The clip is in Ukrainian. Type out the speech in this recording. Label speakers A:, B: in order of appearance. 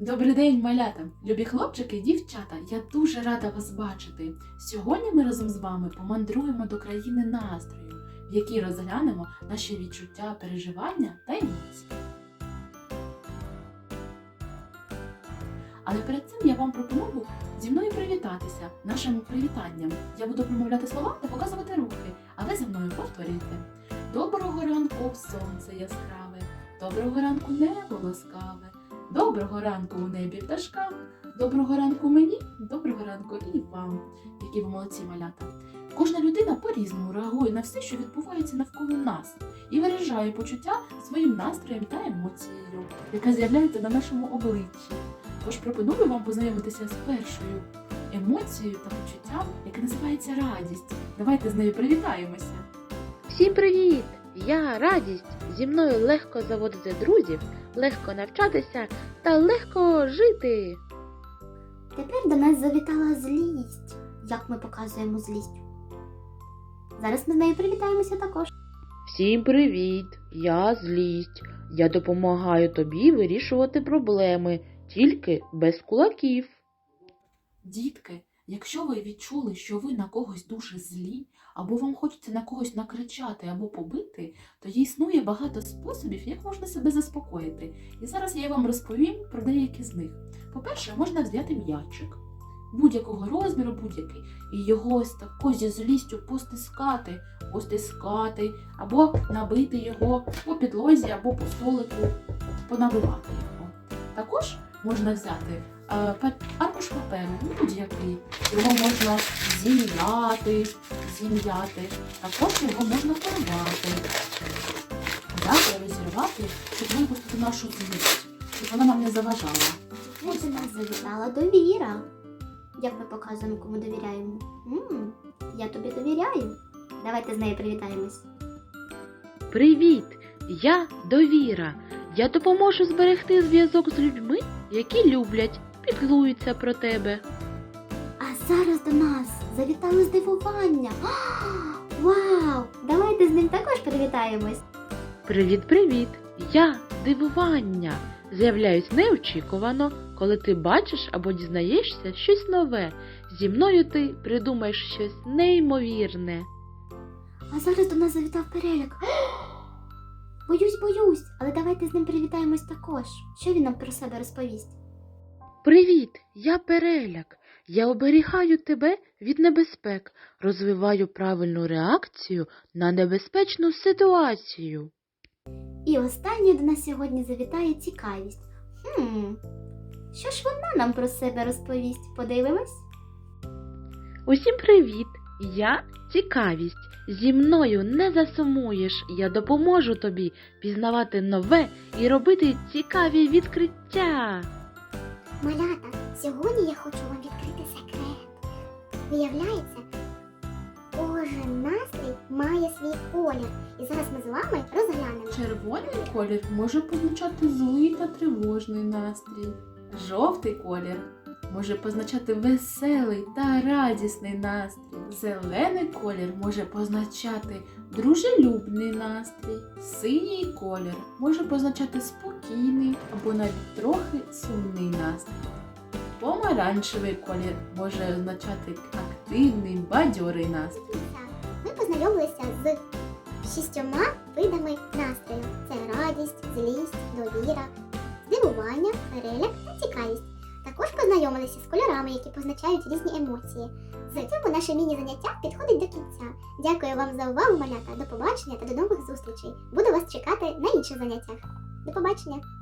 A: Добрий день, малята! Любі хлопчики і дівчата! Я дуже рада вас бачити. Сьогодні ми разом з вами помандруємо до країни настрою, в якій розглянемо наші відчуття, переживання та емоції. Але перед цим я вам пропоную зі мною привітатися нашим привітанням. Я буду промовляти слова та показувати рухи, а ви за мною повторюйте. Доброго ранку, сонце яскраве, доброго ранку небо ласкаве. Доброго ранку у небі пташкам, доброго ранку мені, доброго ранку і вам, які ви молодці малята. Кожна людина по-різному реагує на все, що відбувається навколо нас, і виражає почуття своїм настроєм та емоцією, яка з'являється на нашому обличчі. Тож пропоную вам познайомитися з першою емоцією та почуттям, яке називається радість. Давайте з нею привітаємося.
B: Всім привіт! Я радість. Зі мною легко заводити друзів, легко навчатися та легко жити.
C: Тепер до нас завітала злість. Як ми показуємо злість? Зараз ми з нею привітаємося також.
B: Всім привіт! Я злість. Я допомагаю тобі вирішувати проблеми, тільки без кулаків.
A: Дітки, якщо ви відчули, що ви на когось дуже злі, або вам хочеться на когось накричати або побити, то існує багато способів, як можна себе заспокоїти. І зараз я вам розповім про деякі з них. По-перше, можна взяти м'ячик будь-якого розміру, будь-який, і його ось тако зі злістю постискати, постискати, або набити його по підлозі, або по столику, понабивати його. Також можна взяти аркуш паперу, ну, будь-який. Його можна зім'яти, зім'яти. Також його можна порвати. Далі розірвати, щоб випустити нашу злість, щоб вона нам не заважала.
C: Тепер нас завітала довіра. Як ми показуємо, кому довіряємо? м я тобі довіряю. Давайте з нею привітаємось.
B: Привіт! Я довіра. Я допоможу зберегти зв'язок з людьми, які люблять, піклуються про тебе.
C: А зараз до нас завітало здивування. А, Вау! Давайте з ним також привітаємось.
B: Привіт-привіт! Я дивування. З'являюсь неочікувано, коли ти бачиш або дізнаєшся щось нове. Зі мною ти придумаєш щось неймовірне.
C: А зараз до нас завітав переляк. Боюсь, боюсь, але давайте з ним привітаємось також. Що він нам про себе розповість?
B: Привіт, я переляк. Я оберігаю тебе від небезпек, розвиваю правильну реакцію на небезпечну ситуацію.
C: І останньою до нас сьогодні завітає цікавість. Хм, що ж вона нам про себе розповість? Подивимось?
B: Усім привіт! Я цікавість. Зі мною не засумуєш. Я допоможу тобі пізнавати нове і робити цікаві відкриття.
D: Малята, сьогодні я хочу вам відкрити секрет. Виявляється, кожен настрій має свій колір. І зараз ми з вами розглянемо.
A: Червоний колір може позначати злий та тривожний настрій. Жовтий колір може позначати веселий та радісний настрій. Зелений колір може позначати дружелюбний настрій. Синій колір може позначати спокійний або навіть трохи сумний настрій. Помаранчевий колір може означати активний, бадьорий настрій.
D: Ми познайомилися з шістьома видами настрою: це радість, злість, довіра, здивування, переляк та цікавість. Також познайомилися з кольорами, які позначають різні емоції. З цього наше міні-заняття підходить до кінця. Дякую вам за увагу, малята. До побачення та до нових зустрічей. Буду вас чекати на інших заняттях. До побачення!